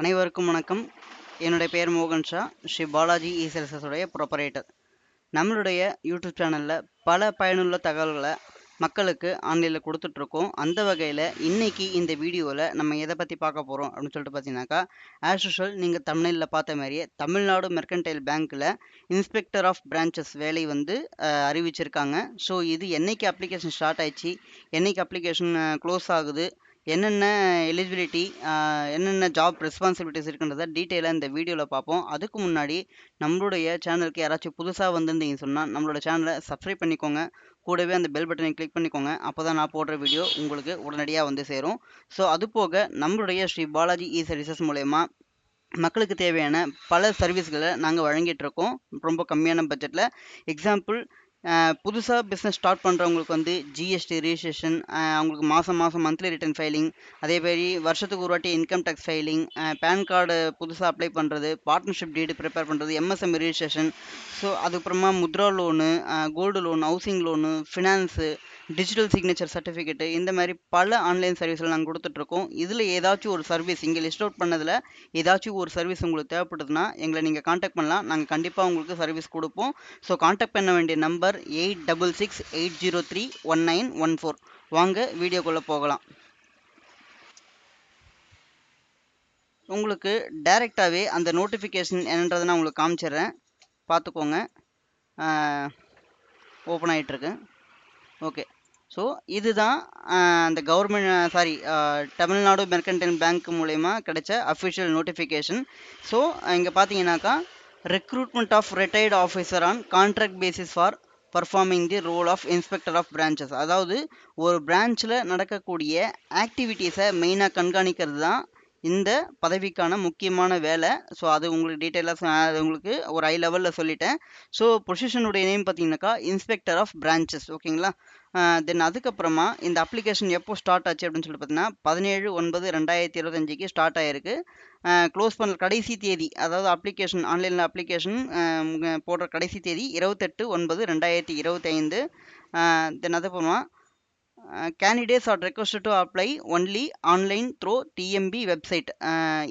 அனைவருக்கும் வணக்கம். என்னுடைய பெயர் மோகன் ஷா. ஸ்ரீ பாலாஜி இ சர்வீசஸுடைய ப்ரொப்பரேட்டர் நம்மளுடைய யூடியூப் சேனலில் பல பயனுள்ள தகவல்களை மக்களுக்கு ஆன்லைனில் கொடுத்துட்ருக்கோம். அந்த வகையில் இன்றைக்கி இந்த வீடியோவில் நம்ம எதை பற்றி பார்க்க போகிறோம் அப்படின்னு சொல்லிட்டு பார்த்தீங்கன்னாக்கா ஆஸ் யூஷுவல் நீங்கள் தமிழில் பார்த்த மாதிரியே தமிழ்நாடு மெர்கன்டைல் பேங்க்கில் இன்ஸ்பெக்டர் ஆஃப் பிரான்ச்சஸ் வேலை வந்து அறிவிச்சிருக்காங்க. ஸோ இது என்னைக்கு அப்ளிகேஷன் ஸ்டார்ட் ஆயிடுச்சு? என்னைக்கு அப்ளிகேஷன் க்ளோஸ் ஆகுது? என்னென்ன எலிஜிபிலிட்டி என்னென்ன ஜாப் ரெஸ்பான்சிபிலிட்டிஸ் இருக்குன்றத டீட்டெயிலாக இந்த வீடியோவில் பார்ப்போம். அதுக்கு முன்னாடி நம்மளுடைய சேனலுக்கு யாராச்சும் புதுசாக வந்திருந்தீங்க சொன்னால் நம்மளோட சேனலை சப்ஸ்கிரைப் பண்ணிக்கோங்க. கூடவே அந்த பெல் பட்டனை கிளிக் பண்ணிக்கோங்க. அப்போ தான் நான் போடுற வீடியோ உங்களுக்கு உடனடியாக வந்து சேரும். ஸோ அது போக நம்மளுடைய ஸ்ரீ பாலாஜி இ சர்வீசஸ் மூலயமா மக்களுக்கு தேவையான பல சர்வீஸ்களை நாங்கள் வழங்கிட்டு இருக்கோம். ரொம்ப கம்மியான பட்ஜெட்டில் எக்ஸாம்பிள் புதுசாக பிஸ்னஸ் ஸ்டார்ட் பண்ணுறவங்களுக்கு வந்து ஜிஎஸ்டி ரிஜிஸ்ட்ரேஷன் அவங்களுக்கு மாதம் மாதம் மந்த்லி ரிட்டர்ன் ஃபைலிங் அதே மாதிரி வருஷத்துக்கு ஒரு வாட்டி income tax filing PAN card புதுசாக அப்ளை பண்ணுறது பார்ட்னர்ஷிப் டீடு ப்ரிப்பேர் பண்ணுறது எம்எஸ்எம் ரிஜிஸ்ட்ரேஷன் ஸோ அதுக்கப்புறமா Mudra loan gold loan housing loan finance digital signature certificate இந்த மாதிரி பல ஆன்லைன் சர்வீஸில் நாங்கள் கொடுத்துட்ருக்கோம் இதில் ஏதாச்சும் ஒரு சர்வீஸ் இங்கே லிஸ்ட் அவுட் பண்ணதில் ஏதாச்சும் ஒரு சர்வீஸ் உங்களுக்கு தேவைப்படுதுன்னா எங்களை நீங்கள் காண்டாக்ட் பண்ணலாம். நாங்கள் கண்டிப்பாக உங்களுக்கு சர்வீஸ் கொடுப்போம். ஸோ காண்டாக்ட் பண்ண வேண்டிய number eight double six eight zero three one nine one four வாங்க வீடியோக்குள்ளே போகலாம். உங்களுக்கு டைரெக்டாகவே அந்த நோட்டிஃபிகேஷன் என்னன்றதை நான் உங்களுக்கு காமிச்சிடுறேன். பார்த்துக்கோங்க. ஓப்பன் ஆகிட்டுருக்கு ஓகே ஸோ இதுதான் அந்த government sorry Tamil Nadu mercantile bank மூலயமா கிடைச்ச அஃபிஷியல் நோட்டிஃபிகேஷன் ஸோ இங்கே பார்த்தீங்கன்னாக்கா recruitment of retired officer on contract basis for performing the role of inspector of branches அதாவது ஒரு பிரான்ச்சில் நடக்கக்கூடிய ஆக்டிவிட்டீஸை மெயினாக கண்காணிக்கிறது தான் இந்த பதவிக்கான முக்கியமான வேலை. ஸோ அது உங்களுக்கு டீட்டெயிலாக அது உங்களுக்கு ஒரு ஹை லெவலில் சொல்லிட்டேன். ஸோ பொசிஷனுடைய நேம் பார்த்தீங்கன்னாக்கா இன்ஸ்பெக்டர் ஆஃப் பிரான்ச்சஸ் ஓகேங்களா தென் அதுக்கப்புறமா இந்த அப்ளிகேஷன் எப்போ ஸ்டார்ட் ஆச்சு அப்படின்னு சொல்லிட்டு பார்த்தீங்கன்னா பதினேழு ஒன்பது ரெண்டாயிரத்தி இருபத்தஞ்சிக்கு ஸ்டார்ட் ஆயிருக்கு. க்ளோஸ் பண்ண கடைசி தேதி அதாவது அப்ளிகேஷன் ஆன்லைனில் அப்ளிகேஷன் போடுற கடைசி தேதி இருபத்தெட்டு ஒன்பது ரெண்டாயிரத்தி இருபத்தைந்து. தென் அதுக்கப்புறமா candidates are request to apply only online through TMB website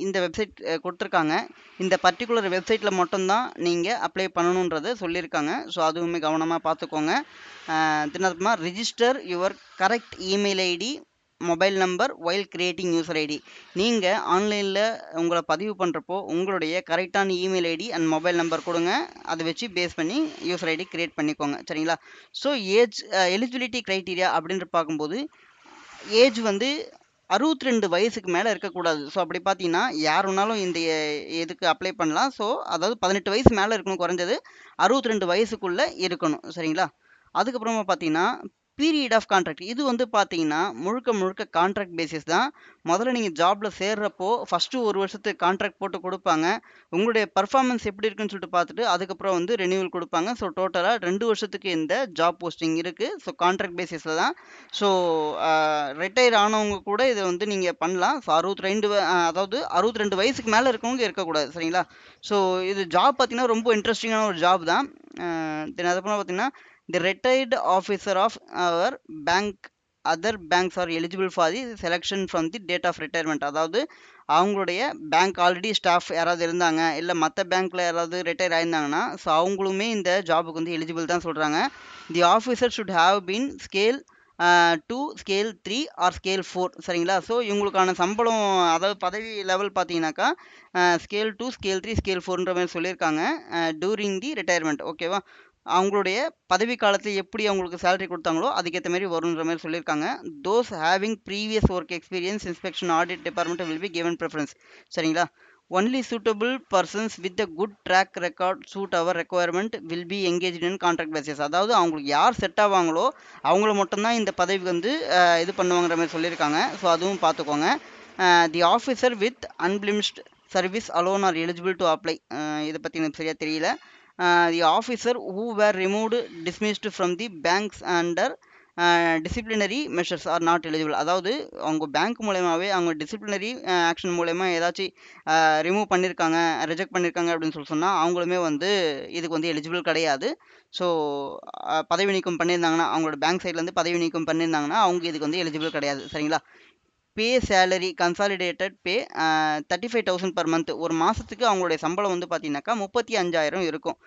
இந்த வெப்சைட் கொடுத்துருக்காங்க. இந்த பர்டிகுலர் வெப்சைட்டில் மட்டும்தான் நீங்கள் அப்ளை பண்ணணுன்றதை சொல்லியிருக்காங்க. ஸோ அதுவுமே கவனமாக பார்த்துக்கோங்க. தினப்புறமா register your correct email ID mobile number while creating user ID நீங்கள் ஆன்லைனில் உங்களை பதிவு பண்ணுறப்போ உங்களுடைய கரெக்டான email ID and mobile number கொடுங்க. அதை வச்சு பேஸ் பண்ணி யூசர் ஐடி கிரியேட் பண்ணிக்கோங்க. சரிங்களா? ஸோ ஏஜ் எலிஜிபிலிட்டி க்ரைட்டீரியா அப்படின்ற பார்க்கும்போது ஏஜ் வந்து அறுபத்தி ரெண்டு வயசுக்கு மேலே இருக்கக்கூடாது. ஸோ அப்படி பார்த்தீங்கன்னா யார் வேணாலும் இந்த இதுக்கு அப்ளை பண்ணலாம். ஸோ அதாவது பதினெட்டு வயசு மேலே இருக்கணும் குறைஞ்சது அறுபத்தி ரெண்டு வயசுக்குள்ளே இருக்கணும். சரிங்களா? அதுக்கப்புறமா பார்த்தீங்கன்னா பீரியட் ஆஃப் கான்ட்ராக்ட் இது வந்து பார்த்தீங்கன்னா முழுக்க முழுக்க கான்ட்ராக்ட் பேசிஸ் தான். முதல்ல நீங்கள் ஜாப்பில் சேர்றப்போ ஃபஸ்ட்டு ஒரு வருஷத்துக்கு கான்ட்ராக்ட் போட்டு கொடுப்பாங்க. உங்களுடைய பர்ஃபார்மன்ஸ் எப்படி இருக்குன்னு சொல்லிட்டு பார்த்துட்டு அதுக்கப்புறம் வந்து ரெனியூவல் கொடுப்பாங்க. ஸோ டோட்டலாக ரெண்டு வருஷத்துக்கு இந்த ஜாப் போஸ்டிங் இருக்குது ஸோ கான்ட்ராக்ட் பேசிஸில் தான். ஸோ ரிட்டையர் ஆனவங்க கூட இதை வந்து நீங்கள் பண்ணலாம். ஸோ அறுபத்தி ரெண்டு அதாவது அறுபத்தி ரெண்டு வயசுக்கு மேலே இருக்கவங்க இருக்கக்கூடாது சரிங்களா? ஸோ இது ஜாப் பார்த்தீங்கன்னா ரொம்ப இன்ட்ரெஸ்டிங்கான ஒரு ஜாப் தான். தென் அதுக்கப்புறம் பார்த்தீங்கன்னா the retired officer of our bank other banks are eligible for the selection from the date of retirement அதாவது அவங்களுடைய பேங்க் ஆல்ரெடி ஸ்டாஃப் யாராவது இருந்தாங்க இல்லை மற்ற பேங்க்கில் யாராவது ரிட்டையர் ஆயிருந்தாங்கன்னா ஸோ அவங்களுமே இந்த ஜாபுக்கு வந்து எலிஜிபிள் தான் சொல்கிறாங்க the officer should have been scale two scale three or scale four சரிங்களா? ஸோ இவங்களுக்கான சம்பளம் அதாவது பதவி லெவல் பார்த்தீங்கன்னாக்கா scale two scale three scale ஃபோர்ன்ற மாதிரி சொல்லியிருக்காங்க டூரிங் தி ரிட்டையர்மெண்ட் ஓகேவா அவங்களுடைய பதவி காலத்தில் எப்படி அவங்களுக்கு சேலரி கொடுத்தாங்களோ அதுக்கேற்ற மாதிரி வரும்ன்ற மாதிரி சொல்லியிருக்காங்க. Those having previous work experience inspection audit department will be given preference சரிங்களா? Only suitable persons with a good track record suit our requirement will be engaged in contract basis அதாவது அவங்களுக்கு யார் செட் ஆவாங்களோ அவங்கள மட்டும்தான் இந்த பதவி வந்து இது பண்ணுவாங்கிற மாதிரி சொல்லியிருக்காங்க. ஸோ அதுவும் பார்த்துக்கோங்க. The officer with unblemished service alone are eligible to apply இதை பற்றி எனக்கு சரியாக தெரியல. The officer who were removed dismissed from the banks under disciplinary measures are not eligible அதாவது அவங்க பேங்க் மூலயமாவே அவங்க டிசிப்ளினரி ஆக்ஷன் மூலயமா ஏதாச்சும் ரிமூவ் பண்ணியிருக்காங்க ரிஜெக்ட் பண்ணியிருக்காங்க அப்படின்னு சொல்லி சொன்னால் அவங்களுமே வந்து இதுக்கு வந்து எலிஜிபிள் கிடையாது. ஸோ பதவி நீக்கம் பண்ணியிருந்தாங்கன்னா அவங்களோட பேங்க் சைட்லேருந்து பதவி நீக்கம் பண்ணியிருந்தாங்கன்னா அவங்க இதுக்கு வந்து எலிஜிபிள் கிடையாது. சரிங்களா? Pay salary consolidated pay thirty five thousand per month ஒரு மாதத்துக்கு அவங்களுடைய சம்பளம் வந்து பார்த்தீங்கன்னாக்கா முப்பத்தி அஞ்சாயிரம் இருக்கும்.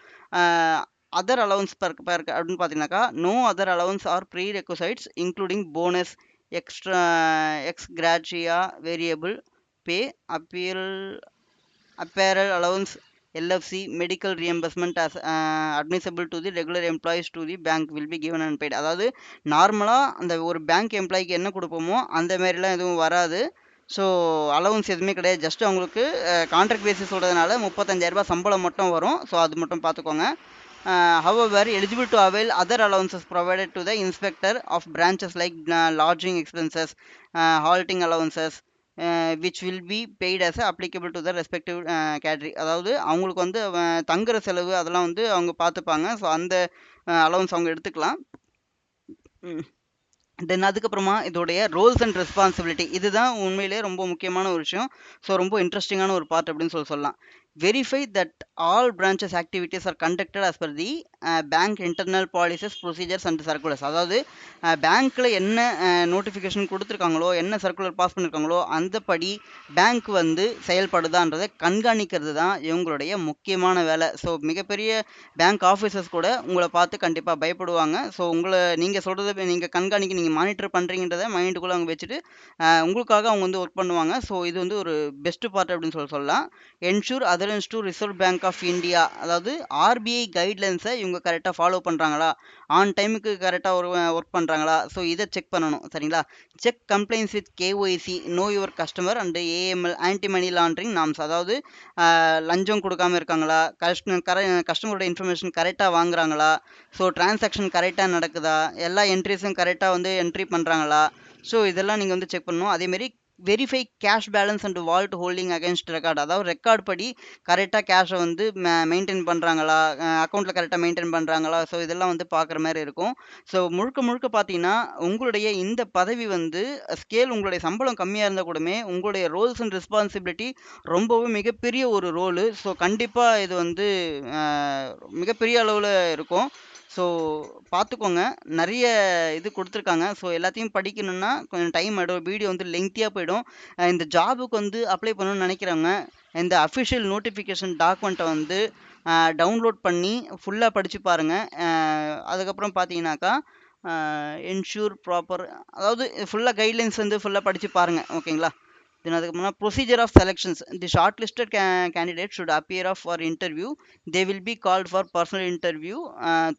அதர் அலவன்ஸ் பர் பர் அப்படின்னு பார்த்தீங்கன்னாக்கா no other allowance or prerequisites including bonus extra ex gratia variable pay appeal apparel allowance LFC medical reimbursement as admissible to the regular employees to the bank will be given and paid அதாவது நார்மலாக அந்த ஒரு bank எம்ப்ளாய்க்கு என்ன கொடுப்போமோ அந்த மாதிரிலாம் எதுவும் வராது. So allowance எதுவுமே கிடையாது. ஜஸ்ட் அவங்களுக்கு கான்ட்ராக்ட் பேசிஸ் சொல்கிறதுனால முப்பத்தஞ்சாயிரரூபா சம்பளம் மட்டும் வரும். ஸோ அது மட்டும் பார்த்துக்கோங்க. However eligible to avail other allowances provided to the inspector of branches like lodging expenses halting allowances which will be paid as applicable to the respective category அதாவது அவங்களுக்கு வந்து தங்குற செலவு அதெல்லாம் வந்து அவங்க பார்த்துப்பாங்க ஸோ அந்த அலவன்ஸ் அவங்க எடுத்துக்கலாம். தென் அதுக்கப்புறமா இதோடைய ரோல்ஸ் அண்ட் ரெஸ்பான்சிபிலிட்டி இதுதான் உண்மையிலே ரொம்ப முக்கியமான ஒரு விஷயம். ஸோ ரொம்ப இன்ட்ரெஸ்டிங்கான ஒரு பார்ட் அப்படின்னு சொல்லி சொல்லலாம். Verify that all branches activities are conducted as per the bank internal policies procedures and circulars அதாவது uh, பேங்க்கில் என்ன uh, நோட்டிஃபிகேஷன் கொடுத்துருக்காங்களோ என்ன சர்க்குலர் பாஸ் பண்ணியிருக்காங்களோ அந்தபடி பேங்க் வந்து செயல்படுதான்றதை கண்காணிக்கிறது தான் இவங்களுடைய முக்கியமான வேலை. ஸோ மிகப்பெரிய பேங்க் ஆஃபீஸர்ஸ் கூட உங்களை பார்த்து கண்டிப்பாக பயப்படுவாங்க. ஸோ உங்களை நீங்கள் சொல்கிறத நீங்கள் கண்காணிக்க நீங்கள் மானிட்டர் பண்ணுறீங்கன்றத மைண்டுக்குள்ளே அவங்க வச்சுட்டு uh, உங்களுக்காக அவங்க வந்து ஒர்க் பண்ணுவாங்க. ஸோ இது வந்து ஒரு பெஸ்ட் பார்ட் அப்படின்னு சொல்லி சொல்லலாம். Ensure reference to Reserve Bank of India அதாவது ஆர்பிஐ கைட்லைன்ஸை இவங்க கரெக்டாக ஃபாலோ பண்ணுறாங்களா ஆன் டைமுக்கு கரெக்டாக ஒரு ஒர்க் பண்ணுறாங்களா ஸோ இதை செக் பண்ணணும் சரிங்களா? Check complaints with KYC know your customer and AML anti money laundering norms அதாவது லஞ்சம் கொடுக்காம இருக்காங்களா? கஸ்ட கர கஸ்டமரோட இன்ஃபர்மேஷன் கரெக்டாக வாங்குறாங்களா? ஸோ டிரான்சாக்ஷன் கரெக்டாக நடக்குதா? எல்லா என்ட்ரிஸும் கரெக்டாக வந்து என்ட்ரி பண்ணுறாங்களா ஸோ இதெல்லாம் நீங்கள் வந்து செக் பண்ணணும். அதேமாரி verify cash balance and vault holding against record அதாவது ரெக்கார்ட் படி கரெக்டாக கேஷை வந்து மெயின்டைன் பண்ணுறாங்களா அக்கௌண்ட்டில் கரெக்டாக மெயின்டைன் பண்ணுறாங்களா ஸோ இதெல்லாம் வந்து பார்க்குற மாதிரி இருக்கும். ஸோ முழுக்க முழுக்க பார்த்தீங்கன்னா உங்களுடைய இந்த பதவி வந்து ஸ்கேல் உங்களுடைய சம்பளம் கம்மியாக இருந்தால் கூடமே உங்களுடைய ரோல்ஸ் அண்ட் ரெஸ்பான்சிபிலிட்டி ரொம்பவும் மிகப்பெரிய ஒரு ரோலு ஸோ கண்டிப்பாக இது வந்து மிகப்பெரிய அளவில் இருக்கும். ஸோ பார்த்துக்கோங்க நிறைய இது கொடுத்துருக்காங்க. ஸோ எல்லாத்தையும் படிக்கணும்னா கொஞ்சம் டைம் ஆகிடும் வீடியோ வந்து லெங்க்த்தியாக போயிடும். இந்த ஜாபுக்கு வந்து அப்ளை பண்ணணும்னு நினைக்கிறவங்க இந்த அஃபிஷியல் நோட்டிஃபிகேஷன் டாக்குமெண்ட்டை வந்து டவுன்லோட் பண்ணி ஃபுல்லாக படித்து பாருங்கள் அதுக்கப்புறம் பார்த்தீங்கன்னாக்கா என்ஷூர் ப்ராப்பர் அதாவது ஃபுல்லாக கைட்லைன்ஸ் வந்து ஃபுல்லாக படித்து பாருங்கள் ஓகேங்களா தென் அதுக்கு முன்னாடி procedure of selections the short listed candidate should appear of for interview they will be called for personal interview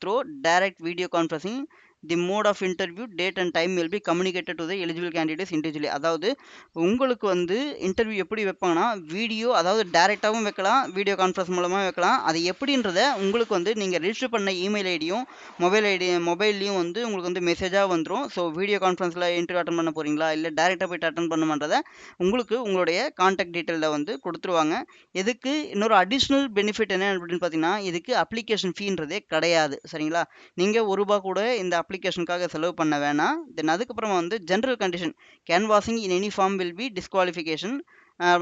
through direct video conferencing The mode of interview date and time will be communicated to the eligible candidates individually அதாவது உங்களுக்கு வந்து interview எப்படி வைப்பாங்கன்னா video அதாவது டேரெக்டாகவும் வைக்கலாம் video conference மூலமாக வைக்கலாம். அது எப்படின்றத உங்களுக்கு வந்து நீங்கள் ரிஜிஸ்டர் பண்ண இமெயில் ஐடியும் மொபைல் ஐடி மொபைல்லையும் வந்து உங்களுக்கு வந்து மெசேஜாக வந்துடும் ஸோ வீடியோ கான்ஃபரன்ஸில் இன்டர்வியூ அட்டன் பண்ண போகிறீங்களா இல்லை டேரெக்டாக போய்ட்டு அட்டன் பண்ணுமன்றதை உங்களுக்கு உங்களுடைய கான்டாக்ட் டீட்டெயிலில் வந்து கொடுத்துருவாங்க. இதுக்கு இன்னொரு அடிஷ்னல் பெனிஃபிட் என்ன அப்படின்னு பார்த்தீங்கன்னா இதுக்கு அப்ளிகேஷன் ஃபீன்றதே கிடையாது. சரிங்களா? நீங்கள் ஒரு ரூபா கூட இந்த அப்ளிகேஷனுக்காக செலவு பண்ண வேணாம். தென் அதுக்கப்புறமா வந்து general condition canvassing in any form will be disqualification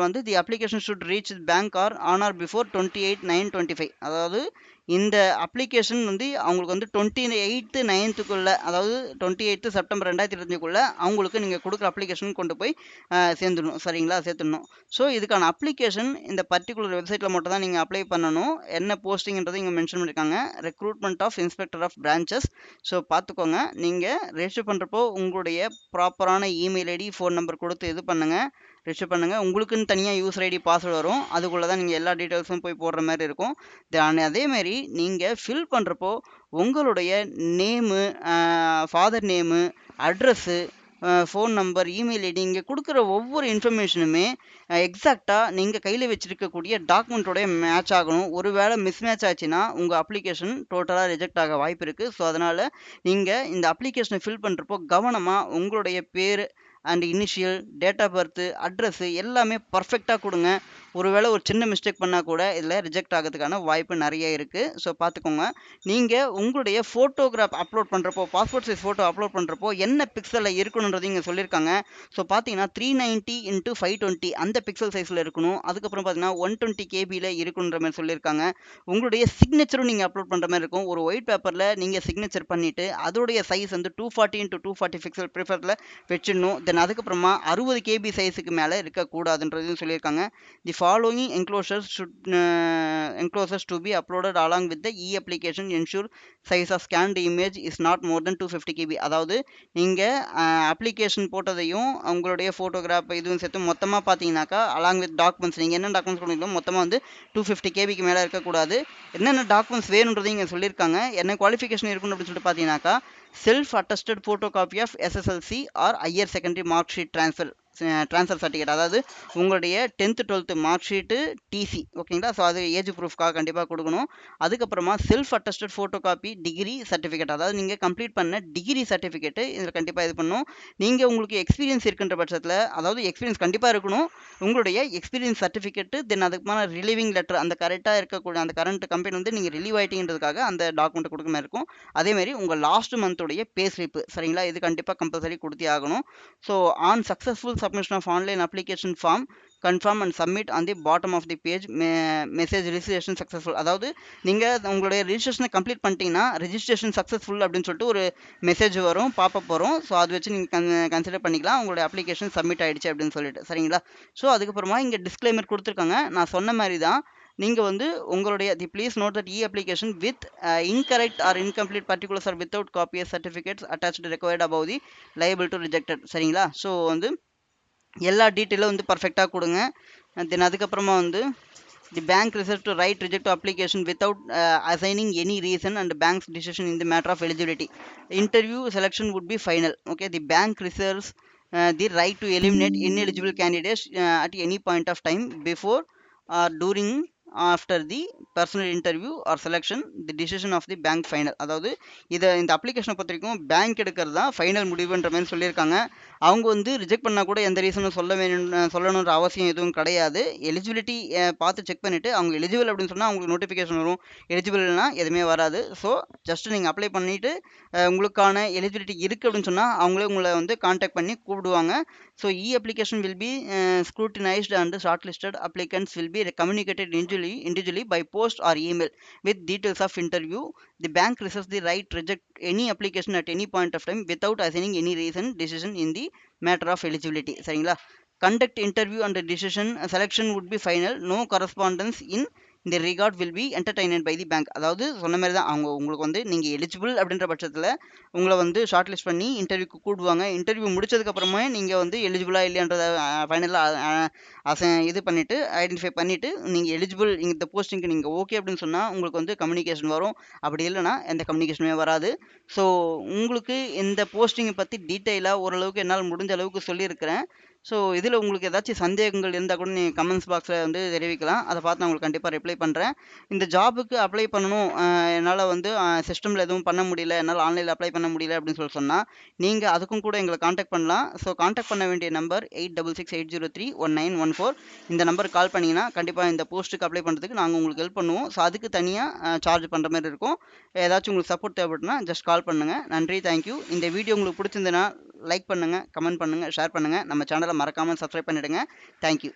வந்து the application should reach bank or on or before twenty eight nine twenty five அதாவது இந்த அப்ளிகேஷன் வந்து அவங்களுக்கு வந்து டுவெண்ட்டி எயித்து நைன்த்துக்குள்ளே அதாவது டுவெண்ட்டி எயித்து செப்டம்பர் ரெண்டாயிரத்தி இருபத்தஞ்சுக்குள்ளே அவங்களுக்கு நீங்கள் கொடுக்குற அப்ளிகேஷன் கொண்டு போய் சேர்ந்துடணும். சரிங்களா? சேர்த்துடணும். ஸோ இதுக்கான அப்ளிகேஷன் இந்த பர்டிகுலர் வெப்சைட்டில் மட்டும் தான் நீங்கள் அப்ளை பண்ணணும். என்ன போஸ்டிங்ன்றது இங்கே மென்ஷன் பண்ணியிருக்காங்க. Recruitment of inspector of branches so பார்த்துக்கோங்க. நீங்கள் ரெஜிஸ்டர் பண்ணுறப்போ உங்களுடைய ப்ராப்பரான இமெயில் ஐடி ஃபோன் நம்பர் கொடுத்து இது பண்ணுங்கள் ரிஜிஸ்டர் பண்ணுங்கள் உங்களுக்குன்னு தனியாக யூசர் ஐடி பாஸ்வேர்டு வரும். அதுக்குள்ளே தான் நீங்கள் எல்லா டீட்டெயில்ஸும் போய் போடுற மாதிரி இருக்கும். அதேமாரி நீங்கள் ஃபில் பண்ணுறப்போ உங்களுடைய name father name address phone number email ID இங்கே கொடுக்குற ஒவ்வொரு இன்ஃபர்மேஷனுமே எக்ஸாக்டாக நீங்கள் கையில் வச்சுருக்கக்கூடிய டாக்குமெண்ட்டோடைய மேட்ச் ஆகணும். ஒரு வேளை மிஸ் மேட்ச் ஆச்சுன்னா உங்கள் அப்ளிகேஷன் டோட்டலாக ரிஜெக்ட் ஆக வாய்ப்பு இருக்குது ஸோ அதனால் நீங்கள் இந்த அப்ளிகேஷனை ஃபில் பண்ணுறப்போ கவனமாக உங்களுடைய பேர் and initial date of birth address எல்லாமே பர்ஃபெக்டாக கொடுங்க. ஒருவேளை ஒரு சின்ன மிஸ்டேக் பண்ணால் கூட இதில் ரிஜெக்ட் ஆகிறதுக்கான வாய்ப்பு நிறைய இருக்குது ஸோ பார்த்துக்கோங்க. நீங்கள் உங்களுடைய ஃபோட்டோகிராஃப் அப்லோட் பண்ணுறப்போ பாஸ்போர்ட் சைஸ் ஃபோட்டோ அப்லோட் பண்ணுறப்போ என்ன பிக்சலில் இருக்கணுன்றது இங்கே சொல்லியிருக்காங்க. ஸோ பார்த்தீங்கன்னா three ninety into five twenty அந்த பிக்சல் சைஸில் இருக்கணும். அதுக்கப்புறம் பார்த்தீங்கன்னா ஒன் டுவெண்ட்டி கேபியில் இருக்கணுன்ற மாதிரி சொல்லியிருக்காங்க. உங்களுடைய சிக்னேச்சரும் நீங்கள் அப்லோட் பண்ணுற மாதிரி இருக்கும். ஒரு ஒயிட் பேப்பரில் நீங்கள் சிக்னேச்சர் பண்ணிவிட்டு அதோடைய சைஸ் வந்து two forty into two forty pixel ப்ரிஃபரில் வச்சிடணும். தென் அதுக்கப்புறமா அறுபது கேபி சைஸுக்கு மேலே இருக்கக்கூடாதுன்றதையும் சொல்லியிருக்காங்க. The following enclosures should enclosures to be uploaded along with the e application ensure size of scanned image is not more than two fifty KB அதாவது நீங்கள் application uh, போட்டதையும் உங்களுடைய ஃபோட்டோகிராஃப் இதுவும் சேர்த்து மொத்தமாக பார்த்தீங்கன்னாக்கா அலாங் வித் டாக்குமெண்ட்ஸ் நீங்கள் என்ன documents கொடுங்களோ மொத்தமாக வந்து டூ ஃபிஃப்டி கேபிக்கு மேலே இருக்கக்கூடாது. என்னென்ன டாக்குமெண்ட்ஸ் வேணுன்றதையும் இங்கே சொல்லியிருக்காங்க. என்ன குவாலிஃபிகேஷன் இருக்கணும் அப்படின்னு சொல்லிட்டு பார்த்தீங்கன்னாக்கா self-attested photocopy of SSLC or higher secondary mark sheet transfer. Transfer certificate அதாவது உங்களுடைய tenth twelfth mark sheet TC ஓகேங்களா ஸோ அது ஏஜ் ப்ரூஃப்காக கண்டிப்பாக கொடுக்கணும். அதுக்கப்புறமா self attested photo copy degree certificate அதாவது நீங்கள் கம்ப்ளீட் பண்ண டிகிரி சர்டிஃபிகேட்டு இதில் கண்டிப்பாக இது பண்ணணும் நீங்கள் உங்களுக்கு எக்ஸ்பீரியன்ஸ் இருக்கின்ற பட்சத்தில் அதாவது எக்ஸ்பீரியன்ஸ் கண்டிப்பாக இருக்கணும். உங்களுடைய எக்ஸ்பீரியன்ஸ் சர்டிஃபிகேட்டு தென் அதுக்குமான ரிலீவிங் லெட்டர் அந்த கரெக்டாக இருக்கக்கூடிய அந்த கரண்ட் கம்பெனி வந்து நீங்கள் ரிலீவ் ஆகிட்டீங்கிறதுக்காக அந்த டாக்குமெண்ட் கொடுக்க மாதிரி இருக்கும். அதேமாதிரி உங்கள் லாஸ்ட் மந்த்துடைய பே ஸ்லிப்பு சரிங்களா? இது கண்டிப்பாக கம்பல்சரி கொடுத்தே ஆகணும். So on successful submission of online application form confirm and submit on the bottom of the page message registration successful அதாவது நீங்கள் உங்களுடைய ரிஜிஸ்ட்ரேஷனை கம்ப்ளீட் பண்ணிட்டீங்கன்னா ரிஜிஸ்ட்ரேஷன் சக்ஸஸ்ஃபுல் அப்படின்னு சொல்லிட்டு ஒரு மெசேஜ் வரும் பாப்பப் வரும். ஸோ அது வச்சு நீங்கள் கன் கன்சிடர் பண்ணிக்கலாம். உங்களுடைய அப்ளிகேஷன் சப்மிட் ஆகிடுச்சு அப்படின்னு சொல்லிட்டு. சரிங்களா? ஸோ அதுக்கப்புறமா இங்கே டிஸ்க்ளைமர் கொடுத்துருக்காங்க. நான் சொன்ன மாதிரி தான் நீங்கள் வந்து உங்களுடைய the please note that e application with incorrect or incomplete particulars or without copier certificates attached required above the liable to rejected சரிங்களா? ஸோ வந்து எல்லா டீட்டெயிலும் வந்து பர்ஃபெக்டாக கொடுங்க. தென் அதுக்கப்புறமா வந்து the bank reserve to right reject application without assigning any reason and bank's decision in the matter of eligibility interview selection would be final okay the bank reserves the right to eliminate in candidates candidates at any point of time before or during after the personal interview or selection the decision of the bank final அதாவது இதை இந்த அப்ளிகேஷனை பொறுத்த வரைக்கும் bank எடுக்கிறது தான் final முடிவுன்ற மாதிரி சொல்லியிருக்காங்க. அவங்க வந்து ரிஜெக்ட் பண்ணால் கூட எந்த ரீசனும் சொல்ல வேணும் சொல்லணுன்ற அவசியம் எதுவும் கிடையாது. எலிஜிபிலிட்டி பார்த்து செக் பண்ணிவிட்டு அவங்க எலிஜிபிள் அப்படின்னு சொன்னால் அவங்களுக்கு நோட்டிஃபிகேஷன் வரும். எலிஜிபிள்னா எதுவுமே வராது. ஸோ ஜஸ்ட் நீங்கள் அப்ளை பண்ணிவிட்டு உங்களுக்கான எலிஜிபிலிட்டி இருக்குது அப்படின்னு சொன்னால் அவங்களே உங்களை வந்து காண்டாக்ட் பண்ணி கூப்பிடுவாங்க. So e application will be scrutinised and shortlisted applicants will be communicated individually individually by post or email with details of interview the bank reserves the right to reject any application at any point of time without assigning any reason decision in the matter of eligibility சரிங்களா conduct interview and decision selection would be final no correspondence in இந்த regard will be entertained by the bank அதாவது சொன்ன மாதிரி தான் அவங்க உங்களுக்கு வந்து நீங்கள் எலிஜிபிள் அப்படின்ற பட்சத்தில் உங்களை வந்து ஷார்ட் லிஸ்ட் பண்ணி இன்டர்வியூக்கு கூடுவாங்க. இன்டர்வியூ முடிச்சதுக்கப்புறமே நீங்கள் வந்து எலிஜிபிளா இல்லைன்றத ஃபைனலாக அச இது பண்ணிவிட்டு ஐடென்டிஃபை பண்ணிவிட்டு நீங்கள் எலிஜிபிள் இந்த போஸ்டிங்க்கு நீங்கள் ஓகே அப்படின்னு சொன்னால் உங்களுக்கு வந்து கம்யூனிகேஷன் வரும். அப்படி இல்லைன்னா எந்த கம்யூனிகேஷனுமே வராது. ஸோ உங்களுக்கு இந்த போஸ்டிங்கை பற்றி டீட்டெயிலாக ஓரளவுக்கு என்னால் முடிஞ்ச அளவுக்கு சொல்லியிருக்கிறேன். ஸோ இதில் உங்களுக்கு ஏதாச்சும் சந்தேகங்கள் இருந்தால் கூட நீங்கள் கமெண்ட்ஸ் பாக்ஸில் வந்து தெரிவிக்கலாம். அதை பார்த்து நான் உங்களுக்கு கண்டிப்பாக ரிப்ளை பண்ணுறேன் இந்த ஜாபுக்கு அப்ளை பண்ணணும். என்னால் வந்து சிஸ்டமில் எதுவும் பண்ண முடியல. என்னால் ஆன்லைனில் அப்ளை பண்ண முடியல அப்படின்னு சொல்லி சொன்னால் நீங்கள் அதுக்கும் கூட எங்களை காண்டாக்ட் பண்ணலாம். ஸோ காண்டாக்ட் பண்ண வேண்டிய number eight double six eight zero three one nine one four இந்த நம்பருக்கு கால் பண்ணிங்கன்னா கண்டிப்பாக இந்த போஸ்ட்டுக்கு அப்ளை பண்ணுறதுக்கு நாங்கள் உங்களுக்கு ஹெல்ப் பண்ணுவோம். ஸோ அதுக்கு தனியாக சார்ஜ் பண்ணுற மாதிரி இருக்கும். ஏதாச்சும் உங்களுக்கு சப்போர்ட் தேவைப்பட்டுனா ஜஸ்ட் கால் பண்ணுங்கள் நன்றி தேங்க்யூ இந்த வீடியோ உங்களுக்கு பிடிச்சிருந்ததுன்னா லைக் பண்ணுங்கள் கமெண்ட் பண்ணுங்கள் ஷேர் பண்ணுங்கள் நம்ம சேனலை மறக்காமல் சப்ஸ்கிரைப் பண்ணிவிடுங்க தேங்க்யூ